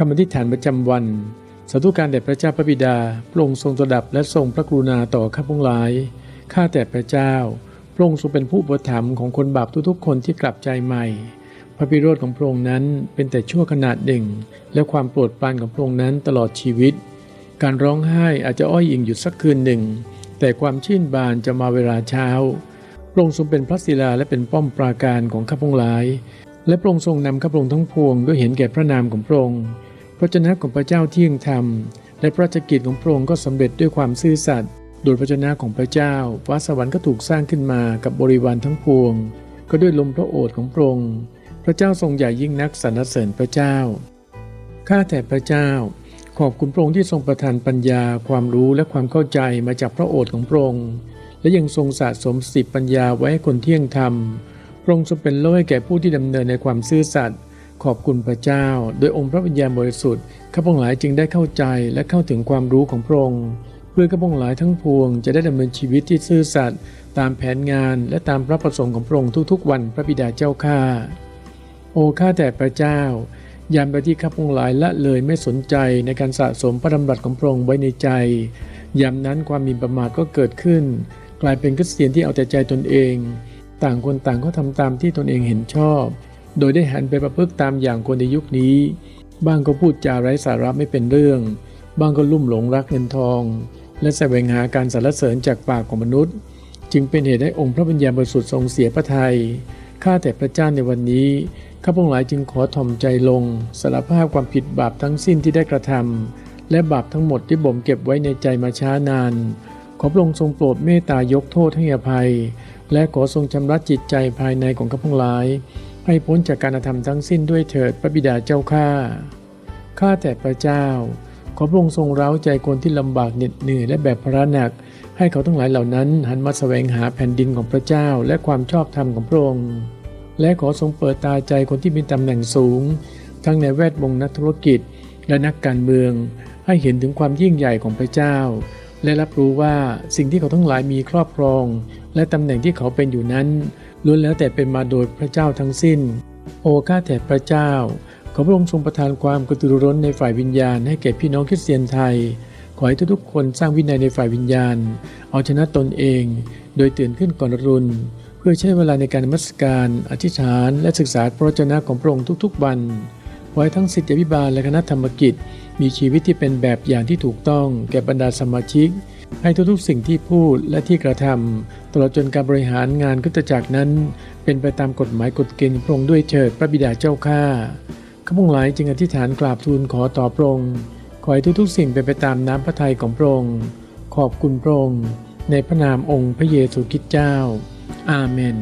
คำอธิษฐานประจำวัน สาธุการแด่พระเจ้าพระบิดาพระองค์ทรงตระดับและทรงพระกรุณาต่อข้าพงหลาย ข้าแต่พระเจ้า พระองค์ทรงเป็นผู้ประถมของคนบาปทุกๆคนที่กลับใจใหม่ พระพิโรธของพระองค์นั้นเป็นแต่ชั่วขนาดหนึ่ง และความโปรดปรานของพระองค์นั้นตลอดชีวิต การร้องไห้อาจจะอ้อยอิงอยู่สักคืนหนึ่ง แต่ความชื่นบานจะมาเวลาเช้า พระองค์ทรงเป็นพระศิลาและเป็นป้อมปราการของข้าพงหลาย และพระองค์ทรงนำข้าพระองค์ทั้งพวงด้วยเห็นแก่พระนามของพระองค์ พระเจนะของพระเจ้าเที่ยงธรรม และพระราชกิจของพระองค์ก็สำเร็จด้วยความซื่อสัตย์โดยพระเจนะของพระเจ้า ฟ้าสวรรค์ก็ถูกสร้างขึ้นมากับบริวารทั้งปวง ก็ด้วยลมพระโอษฐ์ของพระองค์พระเจ้าทรงใหญ่ยิ่งนักสรรเสริญพระเจ้าข้าแต่พระเจ้า ขอบคุณพระองค์ที่ทรงประทานปัญญาความรู้และความเข้าใจมาจากพระโอษฐ์ของพระองค์และยังทรงสะสมสติปัญญาไว้ให้คนเที่ยงธรรมพระองค์ทรงเป็นโล่ให้แก่ผู้ที่ดำเนินในความซื่อสัตย์ ขอบคุณพระเจ้า โดยองค์พระวิญญาณบริสุทธิ์ข้าพงหลายจึงได้เข้าใจและเข้าถึงความรู้ของพระองค์เพื่อข้าพงหลายทั้งปวงจะได้ดำเนินชีวิตที่ซื่อสัตย์ตามแผนงานและตามพระประสงค์ของพระองค์ทุกๆ วันพระบิดาเจ้าข้าโอ้ข้าแต่พระเจ้า ยามไปที่ข้าพงหลายละเลยไม่สนใจในการสะสมพระดำรัสของพระองค์ไว้ในใจยามนั้นความมีประมาทก็เกิดขึ้น กลายเป็นคริสเตียนที่เอาแต่ใจตนเอง ต่างคนต่างก็ทำตามที่ตนเองเห็นชอบ โดยได้หันไปประพฤติตามอย่างคนในยุคนี้ บ้างก็พูดจาไร้สาระไม่เป็นเรื่อง บ้างก็ลุ่มหลงรักเงินทอง และแสวงหาการสรรเสริญจากปากของมนุษย์ จึงเป็นเหตุให้องค์พระวิญญาณบริสุทธิ์ทรงเสียพระทยัยข้าแต่พระเจ้าในวันนี้ข้าพงหลายจึงขอถ่อมใจลงสารภาพความผิดบาปทั้งสิ้นที่ได้กระทำและบาปทั้งหมดที่บ่มเก็บไว้ในใจมาช้านาน ขอพระองค์ทรงโปรดเมตตายกโทษให้อภัย และขอทรงชำระจิตใจภายในของข้าพงหลาย ให้พ้นจากการกระทำทั้งสิ้นด้วยเถิดพระบิดาเจ้าข้า ข้าแต่พระเจ้า ขอพระองค์ทรงเร้าใจคนที่ลำบากเหน็ดเหนื่อยและแบบภาระหนัก ให้เขาทั้งหลายเหล่านั้นหันมาแสวงหาแผ่นดินของพระเจ้าและความชอบธรรมของพระองค์ และขอทรงเปิดตาใจคนที่มีตำแหน่งสูง ทั้งในแวดวงนักธุรกิจและนักการเมือง ให้เห็นถึงความยิ่งใหญ่ของพระเจ้า และรับรู้ว่าสิ่งที่เขาทั้งหลายมีครอบครอง และตำแหน่งที่เขาเป็นอยู่นั้นล้วนแล้วแต่เป็นมาโดยพระเจ้าทั้งสิ้น โอ้ข้าแต่พระเจ้า ขอพระองค์ทรงประทานความกระตือรือร้นในฝ่ายวิญญาณให้แก่พี่น้องคริสเตียนไทย ขอให้ทุกๆคนสร้างวินัยในฝ่ายวิญญาณ เอาชนะตนเอง โดยตื่นขึ้นก่อนรุนเพื่อใช้เวลาในการมัสการ อธิษฐาน และศึกษาพระวจนะของพระองค์ทุกๆวัน ขอให้ทั้งสิทธิพิบาลและคณะธรรมกิจ มีชีวิตที่เป็นแบบอย่างที่ถูกต้องแก่บรรดาสมาชิก ให้ทุกๆสิ่งที่พูดและที่กระทำตลอดจนการบริหารงานคริสตจักรนั้น เป็นไปตามกฎหมายกฎเกณฑ์พระองค์ด้วยเถิดพระบิดาเจ้าข้าข้าพงหลายจึงอธิษฐานกราบทูลขอต่อพระองค์ขอให้ทุกๆสิ่งเป็นไปตามน้ำพระทัยของพระองค์ขอบคุณพระองค์ในพระนามองค์พระเยซูคริสต์เจ้า อาเมน